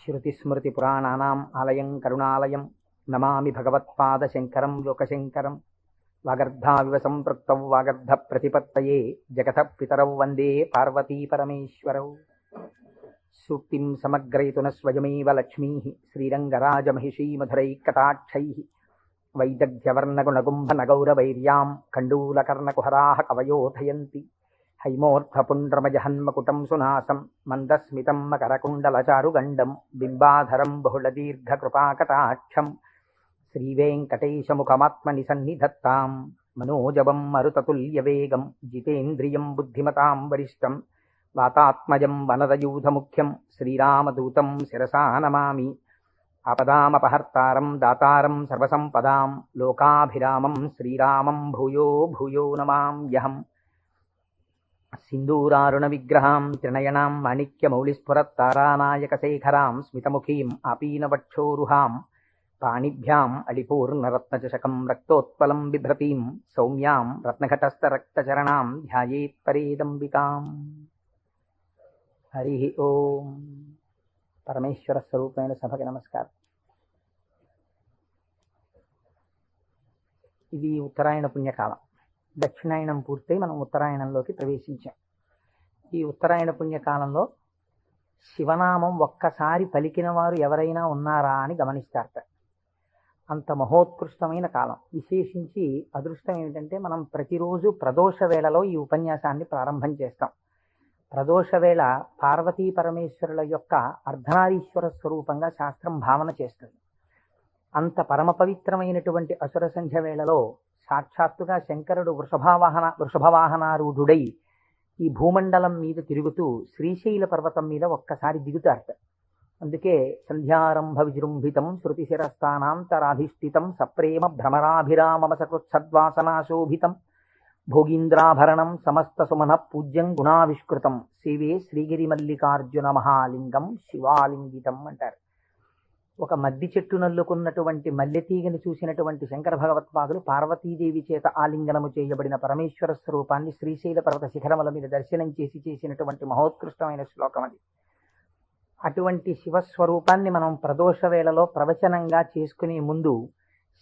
శృతిస్మృతిపురాణానాम् ఆలయం కరుణాలయం నమామి భగవత్పాదశంకరం లోకశంకరం వాగర్ధావివ సంపృక్తౌ వాగర్ధ ప్రతిపత్తయే జగత పితరౌ వందే పార్వతీ పరమేశ్వరౌ సూక్తిం సమగ్రయతున స్వయమేవ లక్ష్మీ శ్రీరంగరాజమహిషీ మధురైకటాక్షైः వైదగ్ధ్యవర్ణగుణగుంభనగౌరవైర్యాం కండూలకర్ణకుహరాः కవయోధయంతి హైమోర్ధపుండ్రమజహన్మకుటం సునాసం మందస్మితం మకరకుండలచారుగండం బింబాధరం బహుళదీర్ఘకృపాకటాక్షం శ్రీవేంకటేశముఖమాత్మని సన్నిధత్తాం మనోజవం మరుతతుల్యవేగం జితేంద్రియం బుద్ధిమతాం వరిష్టం వాతాత్మజం వనరయూధముఖ్యం శ్రీరామదూతం శిరసా నమామి ఆపదామపహర్తారం దాతారం సర్వసంపదాం లోకాభిరామం శ్రీరామం భూయో భూయో నమామ్యహం సింధూరారుణ విగ్రహాం త్రినయనాం మాణిక్యమౌళిస్ఫురత్తారానాయకశేఖరాం స్మితముఖీం ఆపీనవక్షోరుహాం పాణిభ్యాం అళిపూర్ణరత్నచషకం రక్తోత్పలం బిభ్రతీం సౌమ్యాం రత్నఘటస్థరక్తచరణాం ధ్యాయేత్ పరేదంబికాం హరి ఓం పరమేశ్వర స్వరూపమైన సభకి నమస్కారం ఇది ఉత్తరాయణ పుణ్యకాలం దక్షిణాయనం పూర్తయి మనం ఉత్తరాయణంలోకి ప్రవేశించాం. ఈ ఉత్తరాయణ పుణ్యకాలంలో శివనామం ఒక్కసారి పలికిన వారు ఎవరైనా ఉన్నారా అని గమనిస్తారట. అంత మహోత్కృష్టమైన కాలం. విశేషించి అదృష్టం ఏమిటంటే మనం ప్రతిరోజు ప్రదోష వేళలో ఈ ఉపన్యాసాన్ని ప్రారంభం చేస్తాం. ప్రదోష వేళ పార్వతీ పరమేశ్వరుల యొక్క అర్ధనారీశ్వర స్వరూపంగా శాస్త్రం భావన చేస్తుంది. అంత పరమ పవిత్రమైనటువంటి అసుర సంధ్య వేళలో సాక్షాత్తుగా శంకరుడు వృషభావాహన వృషభవాహనారూఢుడై ఈ భూమండలం మీద తిరుగుతూ శ్రీశైల పర్వతం మీద ఒక్కసారి దిగుతారట. అందుకే సంధ్యారంభ విజృంభితం శృతిశిరస్థానాంతరాధిష్ఠితం సప్రేమ భ్రమరాభిరామమసకృత్సద్వాసనాశోభితం భోగీంద్రాభరణం సమస్త సుమన పూజ్యం గుణావిష్కృతం. సేవే శ్రీగిరి మల్లికార్జున మహాలింగం శివాలింగితం అంటారు. ఒక మద్ది చెట్టు నల్లుకున్నటువంటి మల్లెతీగని చూసినటువంటి శంకర భగవత్పాదులు పార్వతీదేవి చేత ఆలింగనము చేయబడిన పరమేశ్వర స్వరూపాన్ని శ్రీశైల పర్వత శిఖరముల మీద దర్శనం చేసి చేసినటువంటి మహోత్కృష్టమైన శ్లోకం అది. అటువంటి శివస్వరూపాన్ని మనం ప్రదోష వేళలో ప్రవచనంగా చేసుకునే ముందు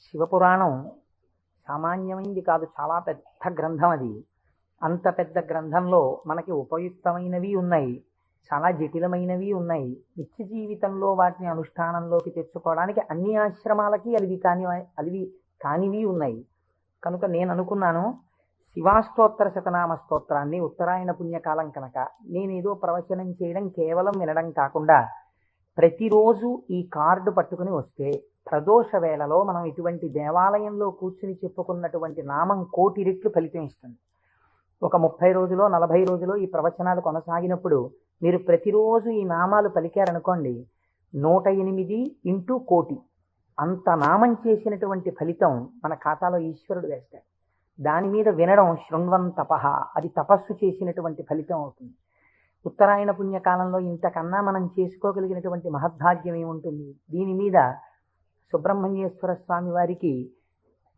శివపురాణం సామాన్యమైంది కాదు చాలా పెద్ద గ్రంథం అది. అంత పెద్ద గ్రంథంలో మనకి ఉపయుక్తమైనవి ఉన్నాయి. చాలా జటిలమైనవి ఉన్నాయి. నిత్య జీవితంలో వాటిని అనుష్ఠానంలోకి తెచ్చుకోవడానికి అన్ని ఆశ్రమాలకి అలివి కాని అలివి కానివి ఉన్నాయి. కనుక నేను అనుకున్నాను శివాస్తోత్ర శతనామ స్తోత్రాన్ని ఉత్తరాయణ పుణ్యకాలం కనుక నేనేదో ప్రవచనం చేయడం కేవలం వినడం కాకుండా ప్రతిరోజు ఈ కార్డు పట్టుకుని వస్తే ప్రదోష వేళలో మనం ఇటువంటి దేవాలయంలో కూర్చుని చెప్పుకున్నటువంటి నామం కోటి రెట్లు ఫలితం ఇస్తుంది. ఒక ముప్పై రోజులో నలభై రోజులో ఈ ప్రవచనాలు కొనసాగినప్పుడు మీరు ప్రతిరోజు ఈ నామాలు పలికారనుకోండి నూట ఎనిమిది ఇంటూ కోటి. అంత నామం చేసినటువంటి ఫలితం మన ఖాతాలో ఈశ్వరుడు వేస్తాడు. దాని మీద వినడం శృణ్వం తపహ అది తపస్సు చేసినటువంటి ఫలితం అవుతుంది. ఉత్తరాయణ పుణ్యకాలంలో ఇంతకన్నా మనం చేసుకోగలిగినటువంటి మహద్భాగ్యం ఏముంటుంది? దీని మీద సుబ్రహ్మణ్యేశ్వర స్వామి వారికి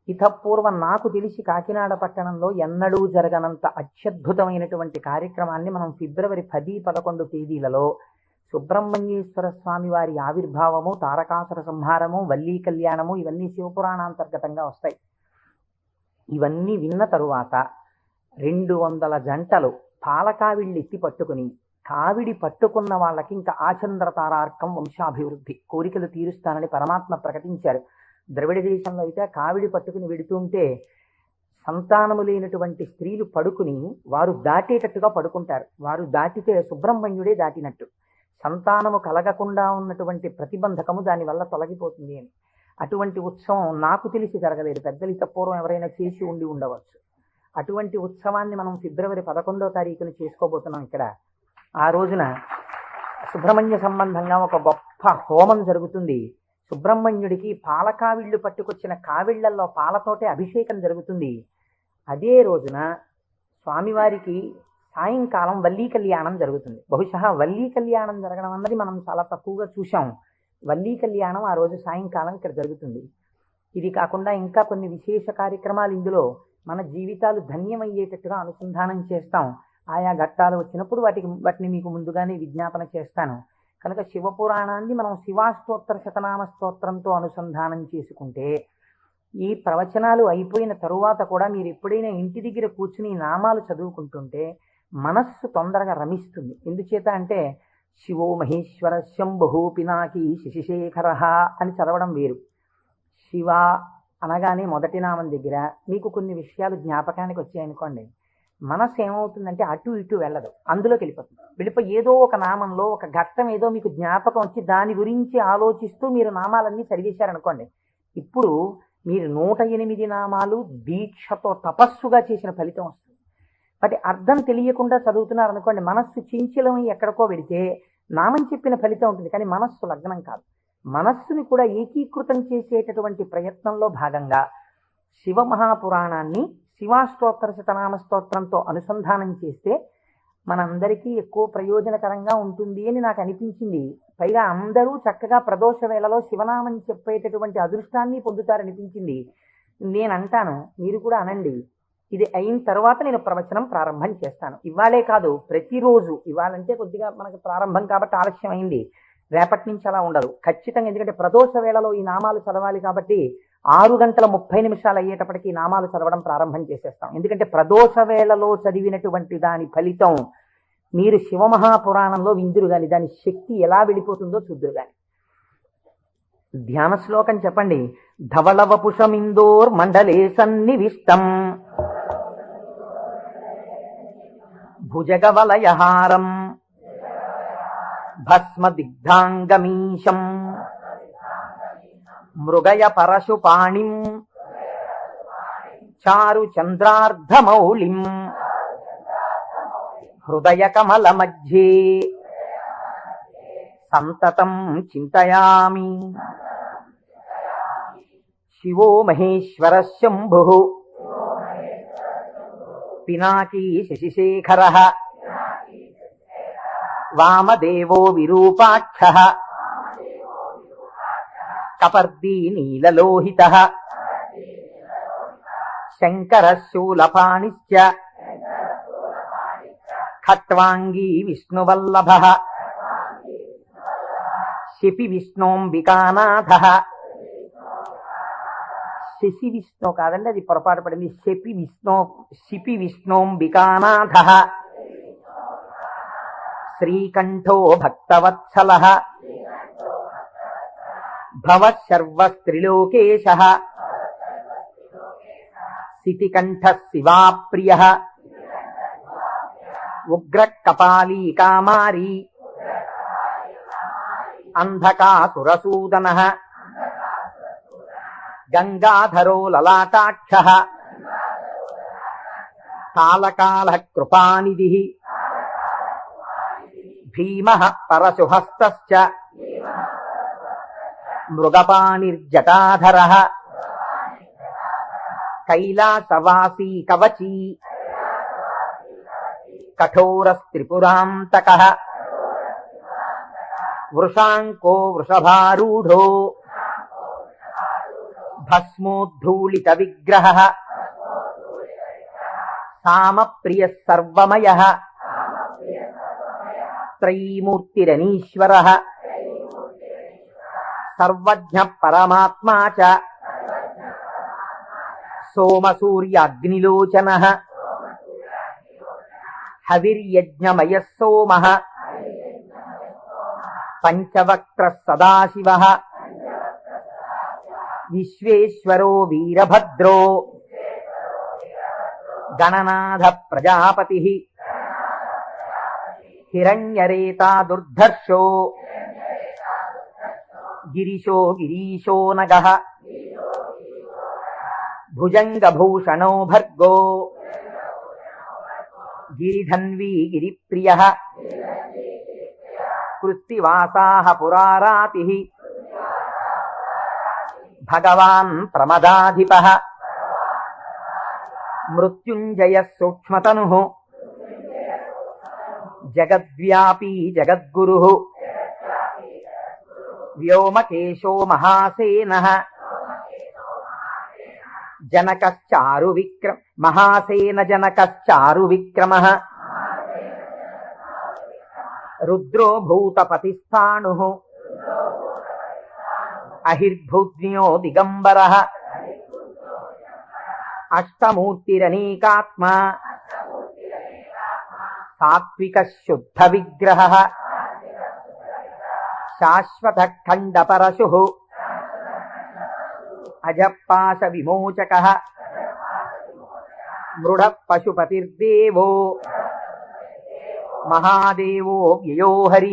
ఇతపూర్వం నాకు తెలిసి కాకినాడ పట్టణంలో ఎన్నడూ జరగనంత అత్యద్భుతమైనటువంటి కార్యక్రమాన్ని మనం ఫిబ్రవరి పది పదకొండు తేదీలలో సుబ్రహ్మణ్యేశ్వర స్వామి వారి ఆవిర్భావము తారకాసుర సంహారము వల్లీ కళ్యాణము ఇవన్నీ శివపురాణాంతర్గతంగా వస్తాయి. ఇవన్నీ విన్న తరువాత రెండు వందల జంటలు పాలకావిళ్ళు ఎత్తి పట్టుకుని కావిడి పట్టుకున్న వాళ్ళకి ఇంకా ఆచంద్ర తారార్కం వంశాభివృద్ధి కోరికలు తీరుస్తానని పరమాత్మ ప్రకటించారు. ద్రవిడ దేశంలో అయితే కావిడి పట్టుకుని వెడుతుంటే సంతానము లేనటువంటి స్త్రీలు పడుకుని వారు దాటేటట్టుగా పడుకుంటారు. వారు దాటితే సుబ్రహ్మణ్యుడే దాటినట్టు. సంతానము కలగకుండా ఉన్నటువంటి ప్రతిబంధకము దానివల్ల తొలగిపోతుంది అని. అటువంటి ఉత్సవం నాకు తెలిసి జరగలేదు. పెద్దలు ఇంత పూర్వం ఎవరైనా చేసి ఉండి ఉండవచ్చు. అటువంటి ఉత్సవాన్ని మనం ఫిబ్రవరి పదకొండో తారీఖున చేసుకోబోతున్నాం ఇక్కడ. ఆ రోజున సుబ్రహ్మణ్య సంబంధంగా ఒక గొప్ప హోమం జరుగుతుంది. సుబ్రహ్మణ్యుడికి పాల కావిళ్ళు పట్టుకొచ్చిన కావిళ్ళల్లో పాలతోటే అభిషేకం జరుగుతుంది. అదే రోజున స్వామివారికి సాయంకాలం వల్లీ కళ్యాణం జరుగుతుంది. బహుశా వల్లీ కళ్యాణం జరగడం అన్నది మనం చాలా తక్కువగా చూసాం వల్లీ కళ్యాణం ఆ రోజు సాయంకాలం ఇక్కడ జరుగుతుంది. ఇది కాకుండా ఇంకా కొన్ని విశేష కార్యక్రమాలు ఇందులో మన జీవితాలు ధన్యమయ్యేటట్టుగా అనుసంధానం చేస్తాం. ఆయా ఘట్టాలు వచ్చినప్పుడు వాటికి వాటిని మీకు ముందుగానే విజ్ఞాపన చేస్తాను. కనుక శివపురాణాన్ని మనం శివాస్తోత్ర శతనామ స్తోత్రంతో అనుసంధానం చేసుకుంటే ఈ ప్రవచనాలు అయిపోయిన తరువాత కూడా మీరు ఎప్పుడైనా ఇంటి దగ్గర కూర్చుని నామాలు చదువుకుంటుంటే మనస్సు తొందరగా రమిస్తుంది. ఎందుచేత అంటే శివో మహేశ్వర శంభు పినాకి శశిశేఖర అని చదవడం వేరు. శివ అనగానే మొదటి నామం దగ్గర మీకు కొన్ని విషయాలు జ్ఞాపకానికి వచ్చాయనుకోండి. మనస్సు ఏమవుతుందంటే అటు ఇటు వెళ్ళదు. అందులోకి వెళ్ళిపోతుంది. వెళ్ళిపోయి ఏదో ఒక నామంలో ఒక ఘట్టం ఏదో మీకు జ్ఞాపకం వచ్చి దాని గురించి ఆలోచిస్తూ మీరు నామాలన్నీ సరిచేశారనుకోండి. ఇప్పుడు మీరు నూట ఎనిమిది నామాలు దీక్షతో తపస్సుగా చేసిన ఫలితం వస్తుంది. వాటి అర్థం తెలియకుండా చదువుతున్నారు అనుకోండి మనస్సు చించలం ఎక్కడికో పెడితే నామం చెప్పిన ఫలితం ఉంటుంది. కానీ మనస్సు లగ్నం కాదు. మనస్సుని కూడా ఏకీకృతం చేసేటటువంటి ప్రయత్నంలో భాగంగా శివ మహాపురాణాన్ని శివాష్టోత్తర శతనామ స్తోత్రంతో అనుసంధానం చేస్తే మనందరికీ ఎక్కువ ప్రయోజనకరంగా ఉంటుంది అని నాకు అనిపించింది. పైగా అందరూ చక్కగా ప్రదోష వేళలో శివనామం చెప్పేటటువంటి అదృష్టాన్ని పొందుతారనిపించింది. నేను అంటాను మీరు కూడా అనండి. ఇది అయిన తర్వాత నేను ప్రవచనం ప్రారంభం చేస్తాను. ఇవాళే కాదు ప్రతిరోజు ఇవాళంటే కొద్దిగా మనకు ప్రారంభం కాబట్టి ఆలస్యం అయింది రేపటి నుంచి అలా ఉండదు. ఖచ్చితంగా ఎందుకంటే ప్రదోష వేళలో ఈ నామాలు చదవాలి కాబట్టి ఆరు గంటల ముప్పై నిమిషాలు అయ్యేటప్పటికి నామాలు చదవడం ప్రారంభం చేసేస్తాం. ఎందుకంటే ప్రదోష వేళలో చదివినటువంటి దాని ఫలితం మీరు శివమహాపురాణంలో విందురు కానీ దాని శక్తి ఎలా వెళ్ళిపోతుందో చూద్దురు కానీ ధ్యాన శ్లోకం చెప్పండి. ధవళవపుషమిందోర్ మండలే సన్నివిష్టం. భుజగవలయహారం. భస్మదిగ్ధాంగమీశం. మృగయ పరశుపాణిం. చారు చంద్రార్ధమౌళిం. హృదయ కమల మధ్యే. సంతతం చింతయామి. శివో మహేశ్వర శంభు. పినాకీ శశిశేఖర. వామదేవో విరూపాక్ష. కపర్దీ నీలలోహిత. శంకర శూలపాణిశ్చ ఖట్వాంగీ విష్ణువల్లభ. శిపి విష్ణోంబికానాథ. శశి విష్ణు కాదండి అది పొరపాటు పడింది. శపి విష్ణు శిపి విష్ణోంబికానాథ. శ్రీకంఠో భక్తవత్సల. భవశర్వస్త్రిలోకేశ శితికంఠ శివాప్రియ ఉగ్రకపాలీ కామారీ అంధకాసురసూదన గంగాధరో లలాటాక్ష కాలకాల కృపానిధి భీమ పరశుహస్త మృగపాణిర్జటాధర. కైలాసవాసీ కవచీ. కఠోరస్త్రిపురాంతక. వృషాంకో వృషభారూఢో. భస్మోద్ధూళిత విగ్రహ సామప్రియ సర్వమయ త్రైమూర్తిరనీశ్వర సర్వజ్ఞ పరమాత్మా చ. సోమసూర్యాగ్నిలోచన. హవిర్యజ్ఞమయ సోమ. పంచవక్ర సదాశివ. విశ్వేశ్వరో వీరభద్రో. గణనాథ ప్రజాపతి. హిరణ్యరేతా దుర్ధర్షో. गिरीशो गिरीशो नगः। भुजङ्गभूषणो भर्गो। गिरिधन्वी गिरिप्रियः। कृत्तिवासाः पुरारातिः। भगवान् प्रमदाधिपः। मृत्युञ्जयः सूक्ष्मतनुः। जगद्व्यापी जगद्गुरुः। వ్యోమకేశో మహాసేన జనకశ్చారు విక్రమ మహాసేన జనకశ్చారు విక్రమ రుద్రో భూతపతిస్థాణు అహిర్భూజ్ఞో దిగంబర అష్టమూర్తిరనీకాత్మ సాత్విక శుద్ధ విగ్రహ శాశ్వత ఖండ పరశు అజపాశ విమోచక మృఢ పశుపతిర్దేవో మహాదేవో వ్యయో హరి.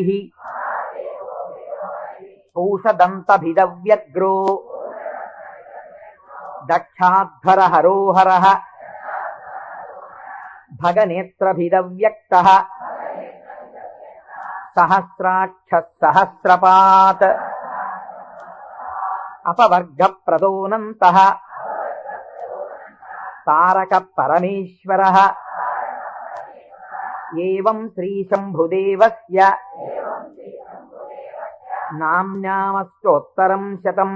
పూషదంతభిదవ్యగ్రో దక్షాధ్వర హరోహర భగనేత్రభిదవ్యక్త. సహస్రాక్ష సహస్రపాత్ అపవర్గ ప్రదోనంత తారక పరమేశ్వర ఏం శ్రీశంభుదేవస్య. నామ్నామస్తోత్తరం శతం